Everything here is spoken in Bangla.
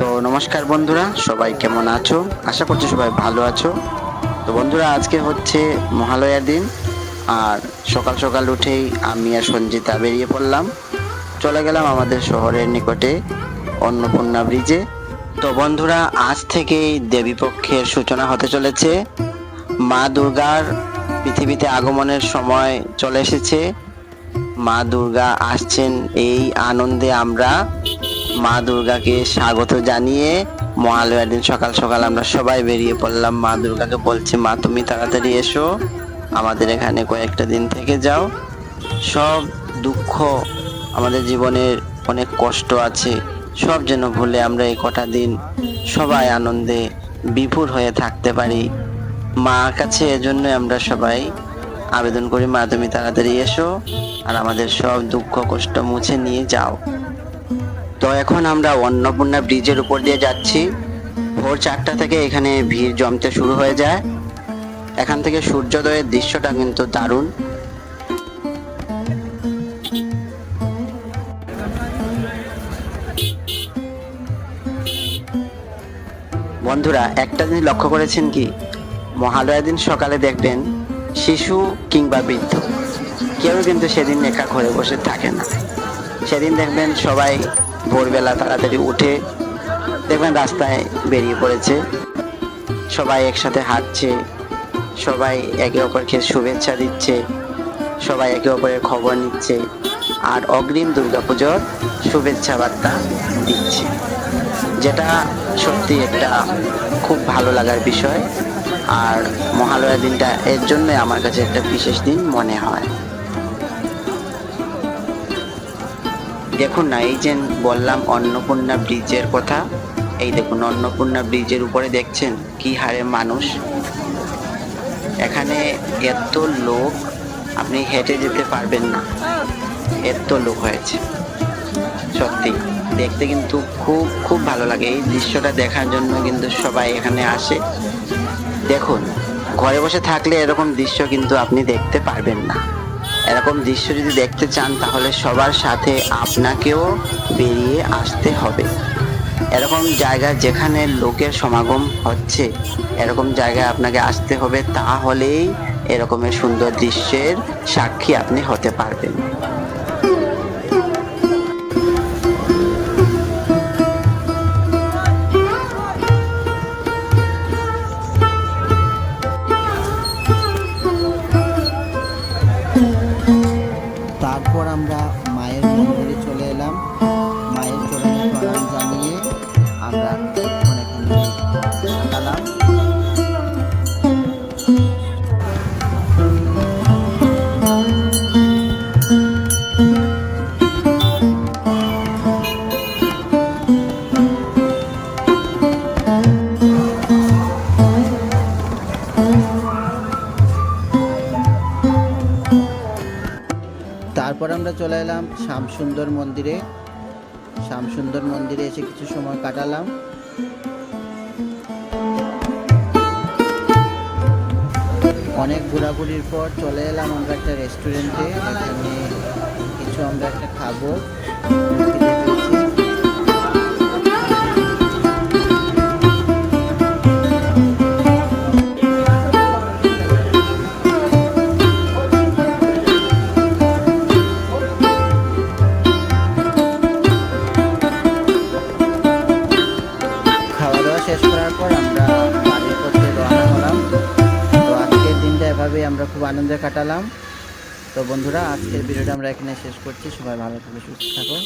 তো নমস্কার বন্ধুরা, সবাই কেমন আছো? আশা করছি সবাই ভালো আছো। তো বন্ধুরা, আজকে হচ্ছে মহালয়ার দিন, আর সকাল সকাল উঠেই আমি আর সঞ্জিতা বেরিয়ে পড়লাম। চলে গেলাম আমাদের শহরের নিকটে, অন্নপূর্ণা ব্রিজে। তো বন্ধুরা, আজ থেকেই দেবীপক্ষের সূচনা হতে চলেছে। মা দুর্গার পৃথিবীতে আগমনের সময় চলে এসেছে। মা দুর্গা আসছেন এই আনন্দে আমরা মা দুর্গাকে স্বাগত জানিয়ে মহালয়ার দিন সকাল সকাল আমরা সবাই বেরিয়ে পড়লাম। মা দুর্গাকে বলছি, মা, তুমি তাড়াতাড়ি এসো। আমাদের এখানে কয়েকটা দিন থেকে যাও। সব দুঃখ আমাদের জীবনের অনেক কষ্ট আছে। সব যেন ভুলে আমরা এই কটা দিন সবাই আনন্দে বিপুর হয়ে থাকতে পারি। মার কাছে এজন্য আমরা সবাই আবেদন করি, মা, তুমি তাড়াতাড়ি এসো আর আমাদের সব দুঃখ কষ্ট মুছে নিয়ে যাও। তো এখন আমরা অন্নপূর্ণা ব্রিজের উপর দিয়ে যাচ্ছি। ভোর চারটা থেকে এখানে ভিড় জমতে শুরু হয়ে যায়। এখান থেকে সূর্যোদয়ের দৃশ্যটা কিন্তু দারুণ। বন্ধুরা, একটা জিনিস লক্ষ্য করেছেন কি? মহালয়া দিন সকালে দেখবেন শিশু কিংবা বৃদ্ধ, কেউ কিন্তু সেদিন একা ঘরে বসে থাকে না। সেদিন দেখবেন সবাই ভোরবেলা তাড়াতাড়ি উঠে দেখবেন রাস্তায় বেরিয়ে পড়েছে। সবাই একসাথে হাঁটছে, সবাই একে অপরকে শুভেচ্ছা দিচ্ছে, সবাই একে অপরের খবর নিচ্ছে আর অগ্রিম দুর্গাপুজোর শুভেচ্ছা বার্তা দিচ্ছে। যেটা সত্যি একটা খুব ভালো লাগার বিষয় আর মহালয়া দিনটা এর জন্য আমার কাছে একটা বিশেষ দিন মনে হয়। দেখুন না, এই যে বললাম অন্নপূর্ণা ব্রিজের কথা, এই দেখুন অন্নপূর্ণা ব্রিজের উপরে দেখছেন কি হারে মানুষ। এখানে এত লোক, আপনি হেঁটে যেতে পারবেন না। এত লোক হয়েছে। সত্যি, দেখতে কিন্তু খুব খুব ভালো লাগে। এই দৃশ্যটা দেখার জন্য কিন্তু সবাই এখানে আসে। দেখুন, ঘরে বসে থাকলে এরকম দৃশ্য কিন্তু আপনি দেখতে পারবেন না। এরকম দৃশ্য যদি দেখতে চান, তাহলে সবার সাথে আপনাকেও বেরিয়ে আসতে হবে। এরকম জায়গা যেখানে লোকের সমাগম হচ্ছে, এরকম জায়গায় আপনাকে আসতে হবে, তাহলেই এরকমের সুন্দর দৃশ্যের সাক্ষী আপনি হতে পারবেন। তারপর আমরা মায়ের মন্দিরে চলে এলাম। মায়ের চরণে প্রণাম জানিয়ে আমরা চলে এলাম শ্যামসুন্দর মন্দিরে। শ্যামসুন্দর মন্দিরে এসে কিছু সময় কাটালাম। অনেক ঘোরাঘুরির পর চলে এলাম আমরা একটা রেস্টুরেন্টে এখানে কিছু আমরা একটা খাব। এভাবেই আমরা খুব আনন্দে কাটালাম। তো বন্ধুরা, আজকের ভিডিওটা আমরা এখানে শেষ করছি। সবাই ভালো থাকো সুস্থ থাকো